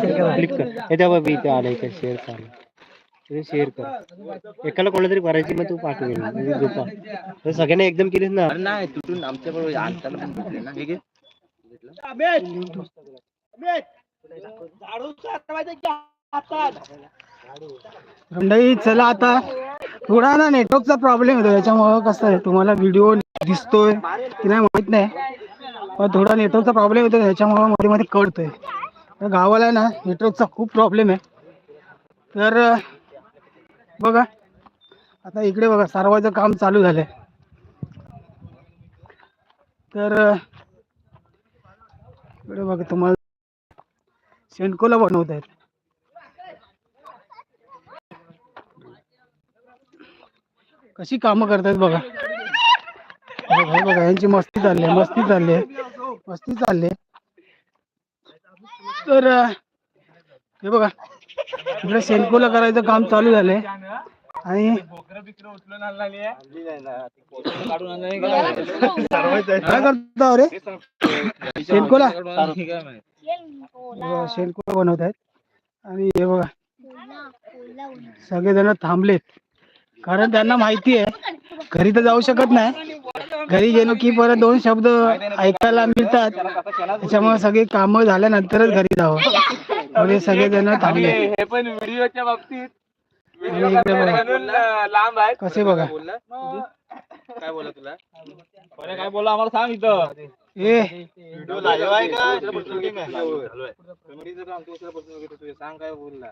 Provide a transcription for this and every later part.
Click कर. याच्यावर बी इथे आलं इथे शेअर कर. शेअर कर. एकाला कोणाला तरी भरायची मग तू पाठवेल म्हणजे झोपा. सगळ्यांना एकदम केलीस ना? नाही तुटून आमच्या बरोबर आणताना पण तुटले ना. हे घे. मंडळी चला आता. थोडा ना नेटवर्कचा प्रॉब्लेम येतो त्याच्यामुळं कसं आहे तुम्हाला व्हिडिओ दिसतोय की नाही माहीत नाही. पण थोडा नेटवर्कचा प्रॉब्लेम येतो त्याच्यामुळं मध्ये मध्ये कळतोय. गावाला ना नेटवर्कचा खूप प्रॉब्लेम आहे. तर बघा आता इकडे बघा सारवायचं काम चालू झालंय. तर इकडे बघा तुम्हाला शेणकोला बनवत आहेत कशी कामं करतायत बघा. बघा बघा यांची मस्ती चालली आहे मस्ती चालली आहे मस्ती चालली आहे. तर हे बघा. इकडे सेल्फोला करायचं काम चालू झालंय. आणि काय करता हो रे? शेणकोला बघा, बनवत आहेत आणि हे बघा. सगळेजण थांबलेत. कारण त्यांना माहिती आहे घरी तर जाऊ शकत नाही. घरी गेलो की परत दोन शब्द ऐकायला मिळतात. त्याच्यामुळे सगळे कामं झाल्यानंतरच घरी जावं. म्हणजे सगळेजण थांबले. हे पण व्हिडिओच्या बाबतीत लांब आहे कसे बघा? काय बोला तुला? बरं काय बोला आम्हाला सांग इथं. ए. व्हिडिओ लाईव्ह आहे का? सांग काय बोलला?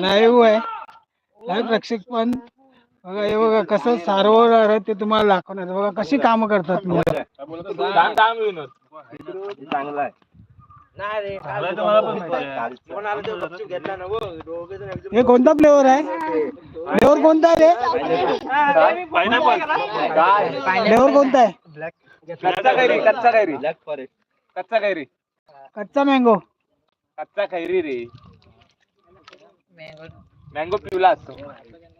लाईव्ह आहे. लाईव्ह प्रेक्षक पण बघा हे बघा कसं सारवणार आहे ते तुम्हाला दाखवणार आहे. बघा कशी कामं करतात चांगला आहे हे कोणता फ्लेवर आहे? फ्लेवर कोणता आहे रे? फ्लेवर कोणता आहे? कच्चा कैरी कच्चा कैरी कच्चा कैरी कच्चा मँगो कच्चा कैरी रे. मँगो पिवला कैरी कच्ची असते.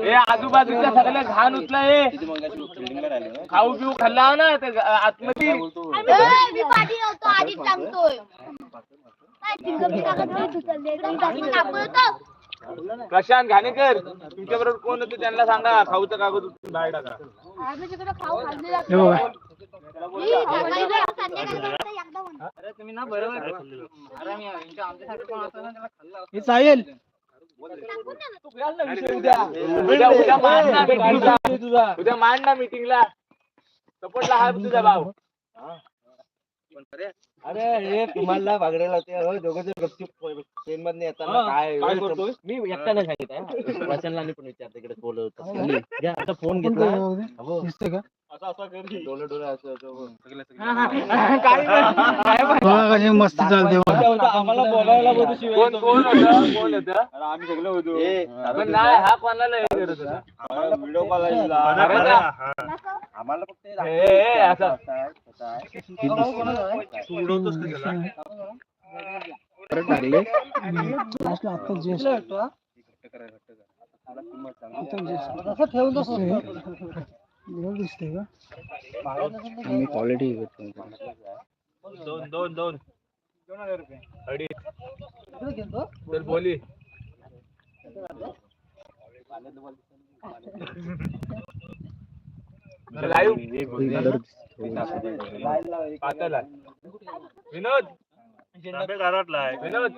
ए आजूबाजूच्या सगळ्या घाण उचला ए. खाऊ पिऊ खाल्ला ना ते आतमध्ये. मी पाठी नव्हतो आधीच सांगतोय. काय होतं. प्रशांत घाणेकर तुमच्या बरोबर कोण होतं त्यांना सांगा खाऊचं कागद उचलून बाहेर टाका. हे बघा. हे उद्या मांड ना. meetingला. उद्या. मांड ना मीटिंगला सपोर्टला हा तुझा भाऊ. अरे हे तुम्हाला बागड्याला ते दोघं जण गपचूप ट्रेन मधनं येताना काय? मी एकट्याने सांगितलं वचनला पण विचारते इकडे बोलत आता फोन घेतला. मस्ती चालते आम्हाला बोलायला कोण कोण होतं? कोण होतं? आम्ही सगळे होतो. पण नाही हा कोणाला हे व्हिडिओ कॉल. आम्हाला फक्त हे. टाकले आता just दिसतंय. एवढं दिसतंय का मी क्वालिटी दोन दोन दोन। अडीच चल बोली। लाईव्ह पातळ आहे. विनोद। विनोद।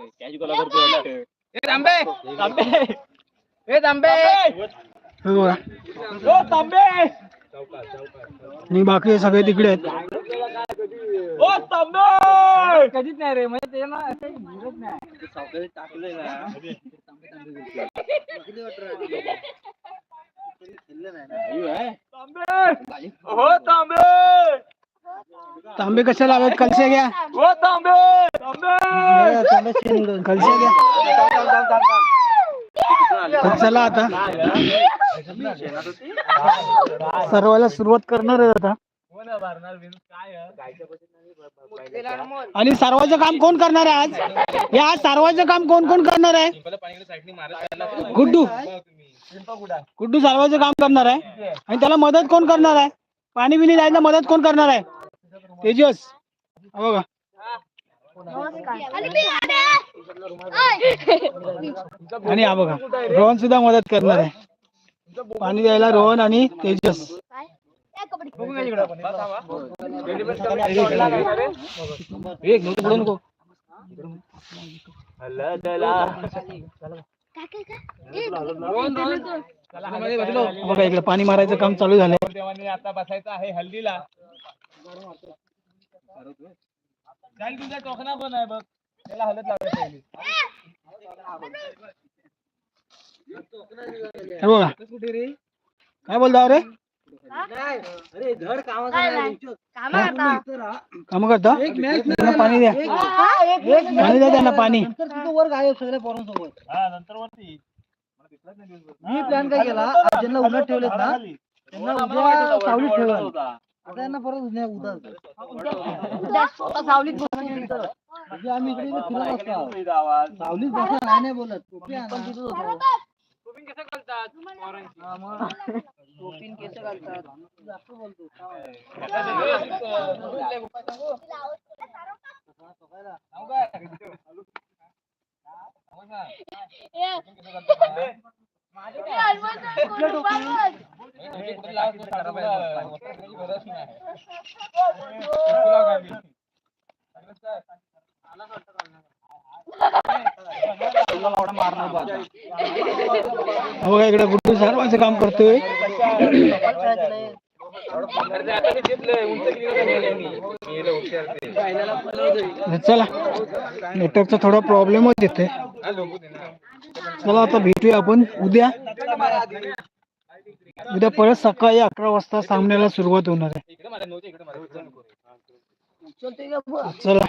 ए तांबे! तांबे। ए तांबे! हे बघा. ओ तांबे! आणि बाकी सगळे तिकडे आहेत. ओ तांबे कधीच नाही रे म्हणजे ते ना तांबे हो तांबे तांबे कशाला हवेत कलशे घ्या. ओ तांबे तांबे कलशे घ्या. तर चला आता. सर्वाला सुरुवात करणार आहे? आता आणि सर्वांचं काम कोण करणार आहे आज? या आज सर्वांचं काम कोण कोण करणार आहे? गुड्डू. गुड्डू सर्वांचं काम करणार आहे. आणि त्याला मदत कोण करणार आहे? पाणी बिणी जायला मदत कोण करणार आहे? तेजस. हा बघा. आणि हा बघा. रोहन सुद्धा मदत करणार आहे. पाणी द्यायला रोहन आणि तेजस. बघा इकडे पाणी मारायचं काम चालू झालंय. देवाने आता बसायचं आहे हल्दीला. जाईल तुझा टोकना पण आहे बघ. त्याला हलत लागत हे काय बोलता? रे काय नाही. कामं करता. काम करता? त्यांना पाणी द्या. पाणी द्या त्यांना पाणी. हा नंतर वरती मी प्लॅन काय केला? आज ज्यांना उन्हात ठेवलेत ना? त्यांना उद्या सावलीत ठेवा आता यांना परत उद्या उद्या स्वतः सावलीत बसून म्हणजे आम्ही इकडे फिरत असतो. सावलीत बसा नाही नाही बोलत. टोपी आणा. हा, मग. टोपीन केस घालतात जास्त बोलतो ए, हो बघा इकडे गुड्डू सर्वांचं काम करतोय. चला नेटवर्कचा थोडा प्रॉब्लेमच येते चला आता भेटूया आपण. उद्या उद्या परत सकाळी अकरा वाजता सामन्याला सुरुवात होणार आहे. चला.